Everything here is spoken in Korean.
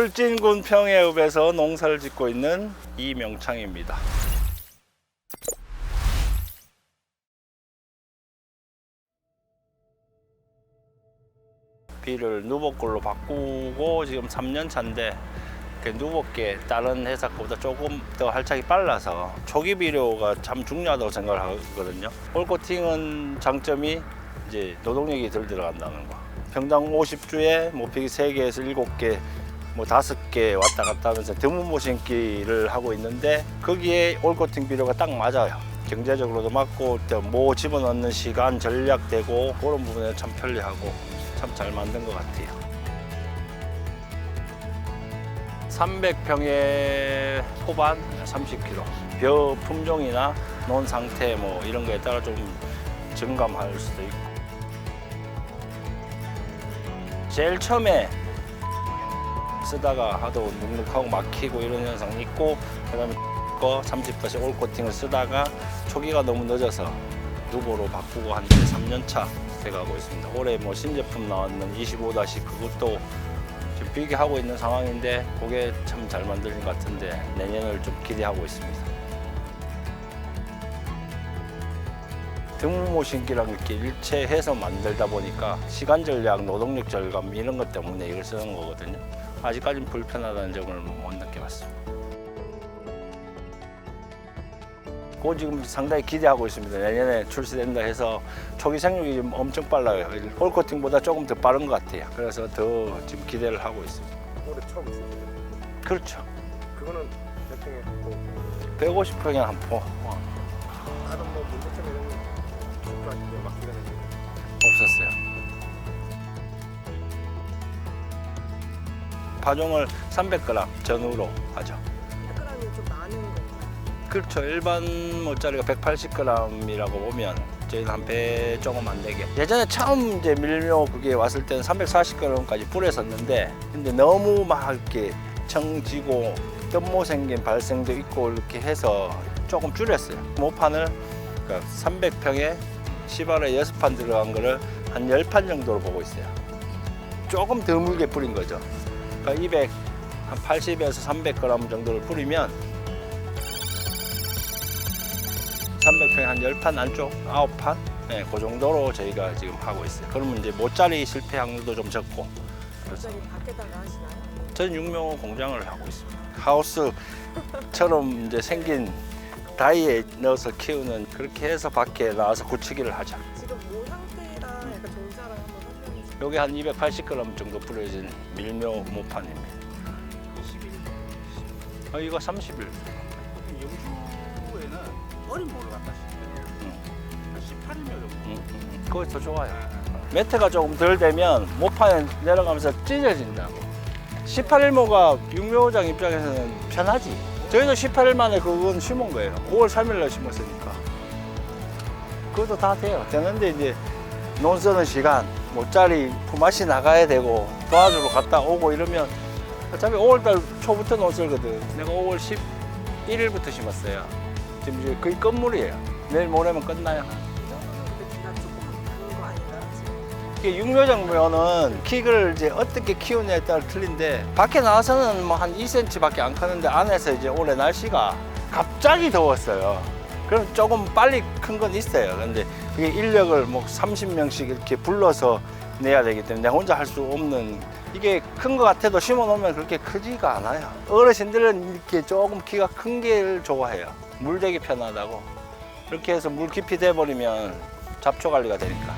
울진군 평해읍에서 농사를 짓고 있는 이명창입니다. 비를 누보 걸로 바꾸고 지금 3년 차인데 그 누보께 다른 회사 거보다 조금 더 할착이 빨라서 초기 비료가 참 중요하다고 생각을 하거든요. 올코팅은 장점이 이제 노동력이 덜 들어간다는 거. 평당 50주에 모피기 3개에서 7개 뭐 다섯 개 왔다 갔다 하면서 드문 모신기를 하고 있는데 거기에 올코팅 비료가 딱 맞아요. 경제적으로도 맞고 또뭐 집어넣는 시간 전략되고 그런 부분에 참 편리하고 참 잘 만든 것 같아요. 300평에 토반 30kg. 벼 품종이나 논 상태 뭐 이런 거에 따라 좀 증감할 수도 있고. 제일 처음에 쓰다가 하도 눅눅하고 막히고 이런 현상이 있고 그다음에 거 30도씨 올 코팅을 쓰다가 초기가 너무 늦어서 누보로 바꾸고 한 3년 차 돼가고 있습니다. 올해 뭐 신제품 나왔는 25 다시 그것도 지금 비교하고 있는 상황인데 그게 참 잘 만들린 것 같은데 내년을 좀 기대하고 있습니다. 등모신기랑 이렇게 일체해서 만들다 보니까 시간 전략, 노동력 절감 이런 것 때문에 이걸 쓰는 거거든요. 아직까지는 불편하다는 점을 못 느껴봤습니다. 그거 지금 상당히 기대하고 있습니다. 내년에 출시된다 해서 초기 생육이 좀 엄청 빨라요. 홀코팅보다 조금 더 빠른 것 같아요. 그래서 더 지금 기대를 하고 있습니다. 올해 처음 쓰는 그렇죠. 그거는 대충 뭐 150평에 한 포. 어, 다른 뭐 문제점 이런 거 되는 없었어요. 파종을 300g 전후로 하죠. 100g이 좀 많은 건가요? 그렇죠. 일반 모짜리가 180g이라고 보면 저희는 한 배 조금 안 되게. 예전에 처음 이제 밀묘 그게 왔을 때는 340g까지 뿌렸었는데 근데 너무 막 이렇게 청지고 뜬모 생긴 발생도 있고 이렇게 해서 조금 줄였어요. 모판을 그러니까 300평에 시바라 6판 들어간 거를 한 10판 정도로 보고 있어요. 조금 더 물게 뿌린 거죠. 그러니까 200, 한 80에서 300g 정도를 뿌리면 300평에 한 10판 안쪽, 9판? 네, 그 정도로 저희가 지금 하고 있어요. 그러면 이제 모짜리 실패 확률도 좀 적고. 갑자기 밖에다가 하시나요? 저는 육묘 공장을 하고 있습니다. 하우스처럼 이제 생긴 다이에 넣어서 키우는 그렇게 해서 밖에 나와서 굳히기를 하죠. 지금 뭐 상태랑 약 여기 한 280g 정도 뿌려진 밀묘 모판입니다. 21. 아, 이거 30일. 영주에는 어린 모를 갖다 심어요. 한 18일면 정도. 음, 음, 그거 더 좋아요. 매트가 조금 덜 되면 모판에 내려가면서 찢어진다고. 18일모가 육묘장 입장에서는 편하지. 저희도 18일 만에 그건 심은 거예요. 5월 3일 날 심었으니까. 그것도 다 돼요. 되는데 이제 논 쓰는 시간, 모짜리 품앗이 나가야 되고 도와주러 갔다 오고 이러면 어차피 5월 달 초부터 논 쓸거든. 내가 5월 11일부터 심었어요. 지금 이제 거의 끝물이에요. 내일 모레면 끝나요. 이? 이게 육묘장묘는 킥을 이제 어떻게 키우냐에 따라 틀린데 밖에 나와서는 뭐 한 2cm밖에 안 크는데 안에서 이제 올해 날씨가 갑자기 더웠어요. 그럼 조금 빨리 큰 건 있어요. 근데 그게 인력을 뭐 30명씩 이렇게 불러서 내야 되기 때문에 내가 혼자 할 수 없는 이게 큰 것 같아도 심어 놓으면 그렇게 크지가 않아요. 어르신들은 이렇게 조금 키가 큰 게 좋아해요. 물 되기 편하다고. 그렇게 해서 물 깊이 돼 버리면 잡초 관리가 되니까.